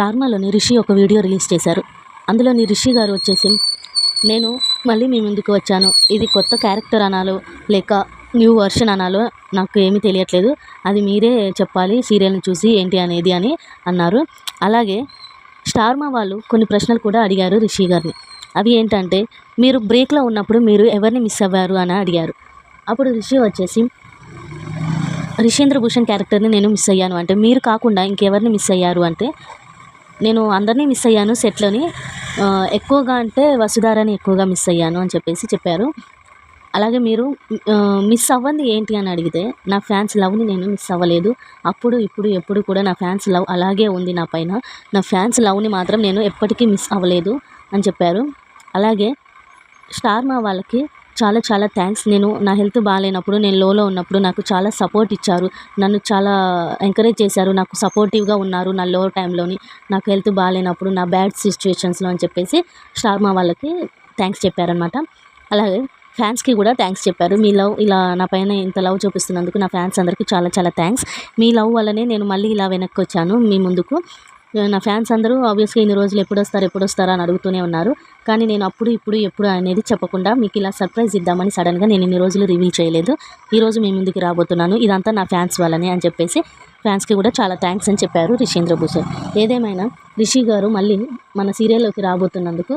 స్టార్మాలోని రిషి ఒక video release చేశారు. అందులోని రిషి గారు వచ్చేసి నేను మళ్ళీ మీ ముందుకు వచ్చాను. ఇది కొత్త క్యారెక్టర్ అనాలో లేక న్యూ వర్షన్ అనాలో నాకు ఏమీ తెలియట్లేదు. అది మీరే చెప్పాలి సీరియల్ని చూసి ఏంటి అనేది అని అన్నారు. అలాగే స్టార్మా వాళ్ళు కొన్ని ప్రశ్నలు కూడా అడిగారు రిషి గారిని. అవి ఏంటంటే మీరు బ్రేక్లో ఉన్నప్పుడు మీరు ఎవరిని మిస్ అవ్వారు? అని అడిగారు. అప్పుడు రిషి వచ్చేసి రిషేంద్ర భూషణ్ క్యారెక్టర్ని నేను మిస్ అయ్యాను. అంటే మీరు కాకుండా ఇంకెవరిని మిస్ అయ్యారు? అంటే నేను అందరినీ మిస్ అయ్యాను సెట్లోని. ఎక్కువగా అంటే వసుధారని ఎక్కువగా మిస్ అయ్యాను అని చెప్పేసి చెప్పారు. అలాగే మీరు మిస్ అవ్వంది ఏంటి అని అడిగితే నా ఫ్యాన్స్ లవ్ని నేను మిస్ అవ్వలేదు. అప్పుడు ఇప్పుడు ఎప్పుడు కూడా నా ఫ్యాన్స్ లవ్ అలాగే ఉంది నా పైన. నా ఫ్యాన్స్ లవ్ని మాత్రం నేను ఎప్పటికీ మిస్ అవ్వలేదు అని చెప్పారు. అలాగే స్టార్ మా వాళ్ళకి చాలా చాలా థ్యాంక్స్ నేను నా హెల్త్ బాగాలేనప్పుడు నేను లోలో ఉన్నప్పుడు నాకు చాలా సపోర్ట్ ఇచ్చారు. నన్ను చాలా ఎంకరేజ్ చేశారు. నాకు సపోర్టివ్గా ఉన్నారు నా లో టైంలోని నాకు హెల్త్ బాగాలేనప్పుడు నా బ్యాడ్ సిచ్యువేషన్స్లో అని చెప్పేసి షార్మా వాళ్ళకి థ్యాంక్స్ చెప్పారనమాట అలాగే ఫ్యాన్స్కి కూడా థ్యాంక్స్ చెప్పారు. మీ లవ్ ఇలా నా పైన ఇంత లవ్ చూపిస్తున్నందుకు నా ఫ్యాన్స్ అందరికీ చాలా చాలా థ్యాంక్స్ మీ లవ్ వల్లనే నేను మళ్ళీ ఇలా వెనక్కి వచ్చాను మీ ముందుకు. నా ఫ్యాన్స్ అందరూ ఆబ్వియస్గా ఇన్ని రోజులు ఎప్పుడు వస్తారు ఎప్పుడు వస్తారా అని అడుగుతూనే ఉన్నారు. కానీ నేను అప్పుడు ఇప్పుడు ఎప్పుడు అనేది చెప్పకుండా మీకు ఇలా సర్ప్రైజ్ ఇద్దామని సడన్గా నేను ఇన్ని రోజులు రివీల్ చేయలేదు. ఈరోజు మీ ముందుకు రాబోతున్నాను. ఇదంతా నా ఫ్యాన్స్ వాళ్ళని అని చెప్పేసి ఫ్యాన్స్కి కూడా చాలా థ్యాంక్స్ అని చెప్పారు రిషేంద్ర భూషణ్. ఏదేమైనా రిషి గారు మళ్ళీ మన సీరియల్లోకి రాబోతున్నందుకు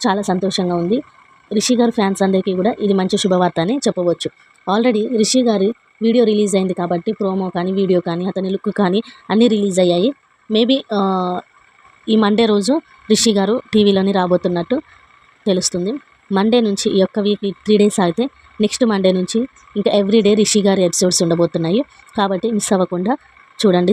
చాలా సంతోషంగా ఉంది. రిషి గారు ఫ్యాన్స్ అందరికీ కూడా ఇది మంచి శుభవార్త అని చెప్పవచ్చు. ఆల్రెడీ రిషి గారి వీడియో రిలీజ్ అయింది కాబట్టి ప్రోమో కానీ వీడియో కానీ అతని లుక్ కానీ అన్నీ రిలీజ్ అయ్యాయి. మేబీ ఈ మండే రోజు రిషి గారు టీవీలోని రాబోతున్నట్టు తెలుస్తుంది. మండే నుంచి ఈ యొక్క వీక్ త్రీ డేస్ అయితే నెక్స్ట్ మండే నుంచి ఇంకా ఎవ్రీడే రిషి గారి ఎపిసోడ్స్ ఉండబోతున్నాయి. కాబట్టి మిస్ అవ్వకుండా చూడండి.